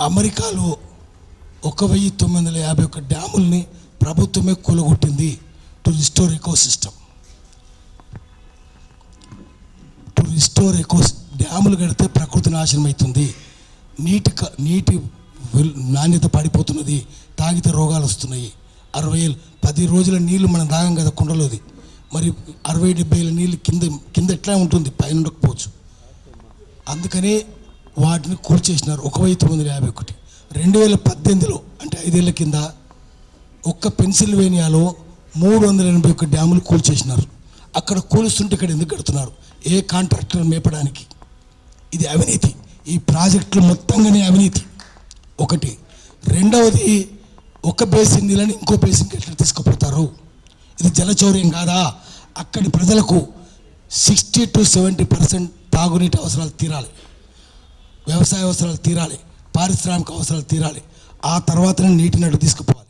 అమెరికాలో ఒక వెయ్యి తొమ్మిది వందల యాభై ఒక్క డ్యాముల్ని ప్రభుత్వమే కూలగొట్టింది to restore ecosystem to restore eco డ్యాములు కడితే ప్రకృతి నాశనం అవుతుంది నీటి క- నీటి నాణ్యత పడిపోతున్నది. తాగితే రోగాలు వస్తున్నాయి అరవై ఏళ్ళు పది రోజుల నీళ్ళు మనం తాగం కదా కుండలోది. మరి అరవై డెబ్బై ఏళ్ళ నీళ్ళు కింద కింద ఎట్లా ఉంటుంది? పైన ఉండకపోవచ్చు అందుకని వాటిని కూల్చేసినారు ఒక వెయ్యి తొమ్మిది వందల యాభై ఒకటి. రెండు వేల పద్దెనిమిదిలో అంటే ఐదేళ్ళ కింద ఒక్క పెన్సిల్వేనియాలో మూడు వందల ఎనభై ఒక్క డ్యాములు కూల్చేసినారు అక్కడ కూలుస్తుంటే ఇక్కడ ఎందుకు కడుతున్నారు? ఏ కాంట్రాక్టర్ మేపడానికి? ఇది అవినీతి. ఈ ప్రాజెక్టులు మొత్తంగానే అవినీతి. ఒకటి. రెండవది ఒక బేసిన్ నీళ్ళని ఇంకో బేసిన్కి ఎట్లా తీసుకుపోతారు. ఇది జలచౌర్యం కాదా? అక్కడి ప్రజలకు సిక్స్టీ టు సెవెంటీ పర్సెంట్ తాగునీటి అవసరాలు తీరాలి. వ్యవసాయ అవసరాలు తీరాలి పారిశ్రామిక అవసరాలు తీరాలి. ఆ తర్వాతనే నీటిని అటు తీసుకుపోవాలి.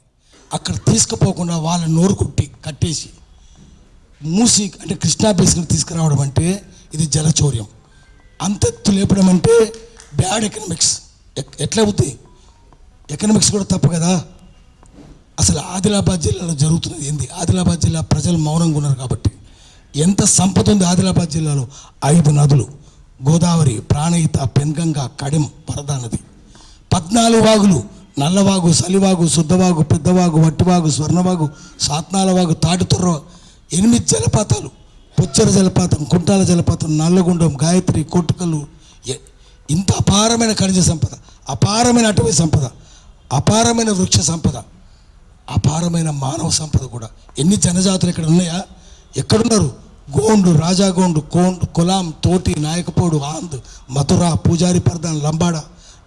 అక్కడ తీసుకుపోకుండా వాళ్ళ నోరు కుట్టి కట్టేసి మూసి అంటే కృష్ణా బేసిన్ తీసుకురావడం అంటే ఇది జలచౌర్యం. అంతెత్తు లేపడం అంటే బ్యాడ్ ఎకనామిక్స్. ఎట్లా అవుతుంది ఎకనామిక్స్ కూడా తప్పు కదా? అసలు ఆదిలాబాద్ జిల్లాలో జరుగుతున్నది ఏంది? ఆదిలాబాద్ జిల్లా ప్రజలు మౌనంగా ఉన్నారు కాబట్టి ఎంత సంపద ఉంది ఆదిలాబాద్ జిల్లాలో? ఐదు నదులు. గోదావరి ప్రాణహిత పెన్గంగ కడిం వరదా నది పద్నాలుగు వాగులు నల్లవాగు సలివాగు శుద్ధవాగు పెద్దవాగు వట్టివాగు స్వర్ణవాగు సాత్నాలవాగు తాటితుర్ర ఎనిమిది జలపాతాలు. పుచ్చర జలపాతం కుంటాల జలపాతం నల్లగుండం గాయత్రి కొట్టుకలు ఇంత అపారమైన ఖనిజ సంపద అపారమైన అటవీ సంపద అపారమైన వృక్ష సంపద అపారమైన మానవ సంపద కూడా. ఎన్ని జనజాతులు ఇక్కడ ఉన్నాయా? ఎక్కడున్నారు? గోండు రాజాగోండు కోండు కులాం తోటి నాయకపోడు ఆంద్ మధుర పూజారి పర్దన్ లంబాడ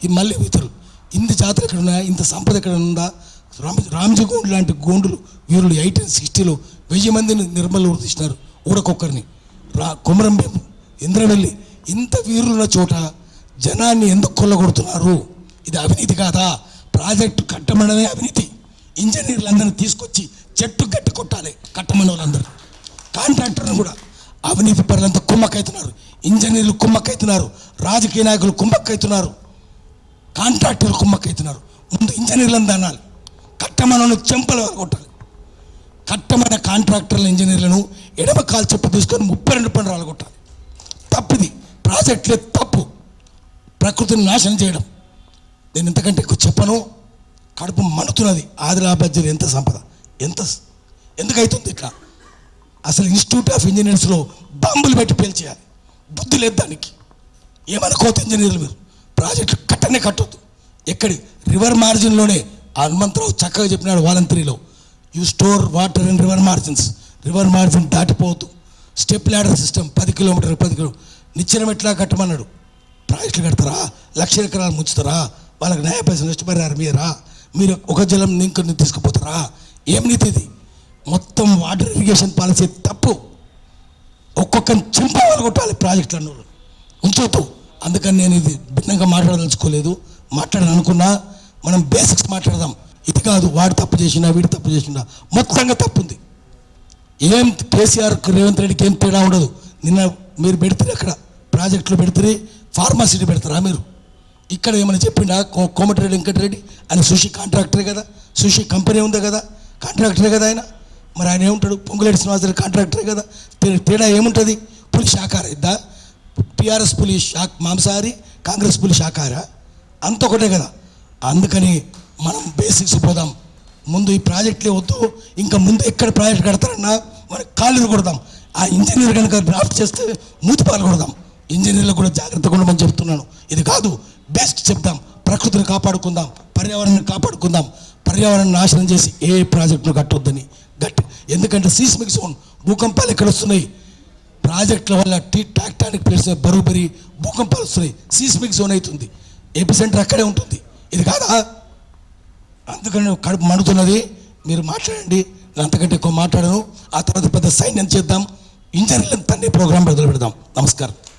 ఈ మళ్ళీ ఇతరులు ఇన్ని జాతులు ఎక్కడ ఉన్నాయా ఇంత సంపద ఎక్కడ ఉందా రామ్ రామ్జీ గోండు లాంటి గోండులు వీరులు ఎయిటీన్ సిక్స్టీలో వెయ్యి మందిని నిర్మల్ తీసినారు ఊరకొక్కరిని. రా కుమరం ఇంద్రవెల్లి ఇంత వీరులున్న చోట జనాన్ని ఎందుకు కొల్లగొడుతున్నారు? ఇది అవినీతి కాదా? ప్రాజెక్టు కట్టమడమే అవినీతి. ఇంజనీర్లందరినీ తీసుకొచ్చి చెట్టు గట్టి కొట్టాలి కట్టమని వాళ్ళందరూ కాంట్రాక్టర్లు కూడా అవినీతి పరులంతా కుమ్మక్కైతున్నారు. ఇంజనీర్లు కుమ్మక్కైతున్నారు. రాజకీయ నాయకులు కుమ్మక్కైతున్నారు. కాంట్రాక్టర్లు కుమ్మక్కైతున్నారు. ముందు ఇంజనీర్లను అనాలి కట్టమనను చెంపలు కొట్టాలి. కట్టమైన కాంట్రాక్టర్ల ఇంజనీర్లను ఎడమ కాలు చెప్పు తీసుకొని ముప్పై రెండు పనులు రాలగొట్టాలి తప్పిది. ప్రాజెక్టులే తప్పు. ప్రకృతిని నాశనం చేయడం. నేను ఇంతకంటే ఎక్కువ చెప్పను. కడుపు మనుతున్నది ఆదిలాబాద్ ఎంత సంపద? ఎంత ఎందుకైతుంది ఇట్లా? అసలు ఇన్స్టిట్యూట్ ఆఫ్ ఇంజనీర్స్లో బాంబులు పెట్టి పేల్చేయాలి. బుద్ధి లేదు దానికి. ఏమనుకోవద్దు ఇంజనీర్లు మీరు? ప్రాజెక్టు కట్టనే కట్టొద్దు. ఎక్కడి? రివర్ మార్జిన్లోనే హనుమంతరావు చక్కగా చెప్పినాడు వాలంతరీలో. You store water in river margins river margin దాటిపోవద్దు. Step ladder system పది కిలోమీటర్ పది కిలో నిచ్చెన ఎట్లా కట్టమన్నాడు. ప్రాజెక్టులు కడతారా? లక్ష ఎకరాలు ముంచుతారా? వాళ్ళకి న్యాయ పైసలు నష్టపరిహారం మీరా మీరు ఒక జలం ఇంకొన్ని తీసుకుపోతారా? ఏం నీతి ఇది? మొత్తం వాటర్ ఇరిగేషన్ పాలసీ తప్పు. ఒక్కొక్కరిని చింపవాలి కొట్టాలి ప్రాజెక్టులను ఉంచొద్దు. అందుకని నేను ఇది భిన్నంగా మాట్లాడదలుచుకోలేదు. మాట్లాడాలనుకున్నా మనం బేసిక్స్ మాట్లాడదాం. ఇది కాదు వాడు తప్పు చేసినా వీడు తప్పు చేసినా మొత్తంగా తప్పు ఉంది ఏం కేసీఆర్ రేవంత్ రెడ్డికి ఏం తేడా ఉండదు. నిన్న మీరు పెడితే అక్కడ ప్రాజెక్టులు పెడితే ఫార్మాసిటీ పెడతారా మీరు? ఇక్కడ ఏమైనా చెప్పిండా? కో- కోమటిరెడ్డి వెంకటరెడ్డి ఆయన సుషి కాంట్రాక్టరే కదా? సుషి కంపెనీ ఉంది కదా? కాంట్రాక్టరే కదా ఆయన? మరి ఆయన ఏముంటాడు? పొంగులేటి శ్రీనివాసరెడ్డి కాంట్రాక్టరే కదా. తేడా ఏముంటుంది? పులి శాఖార ఇద్దా? టీఆర్ఎస్ పులి శాఖ మాంసాహారి కాంగ్రెస్ పులి శాఖారా అంత ఒకటే కదా. అందుకని మనం బేసిక్స్ పోదాం. ముందు ఈ ప్రాజెక్టులే వద్దు. ఇంకా ముందు ఎక్కడ ప్రాజెక్ట్ కడతారన్నా మనకి కాళ్ళు కొడదాం. ఆ ఇంజనీర్ కనుక డ్రాఫ్ట్ చేస్తే మూతి పాలు కొడదాం. ఇంజనీర్లకు కూడా జాగ్రత్తగా ఉండమని చెప్తున్నాను. ఇది కాదు బెస్ట్ చెప్దాం. ప్రకృతిని కాపాడుకుందాం. పర్యావరణాన్ని కాపాడుకుందాం. పర్యావరణాన్ని నాశనం చేసి ఏ ప్రాజెక్టును కట్టొద్దని. ఎందుకంటే సీస్మిక్ జోన్ భూకంపాలు ఎక్కడ వస్తున్నాయి. ప్రాజెక్టుల వల్ల టీ టాక్టానిక్ ప్లేట్స్ బరువు పెరిగి భూకంపాలు వస్తున్నాయి. సీస్మిక్ జోన్ అవుతుంది. ఏపీ సెంటర్ అక్కడే ఉంటుంది. ఇది కాదా? అందుకని కడుపు మండుతున్నది. మీరు మాట్లాడండి. నేను అంతకంటే ఎక్కువ మాట్లాడను. ఆ తర్వాత పెద్ద సైన్ చేద్దాం? ఇంజనీర్లను తన్నే ప్రోగ్రాం మొదలు పెడదాం. నమస్కారం.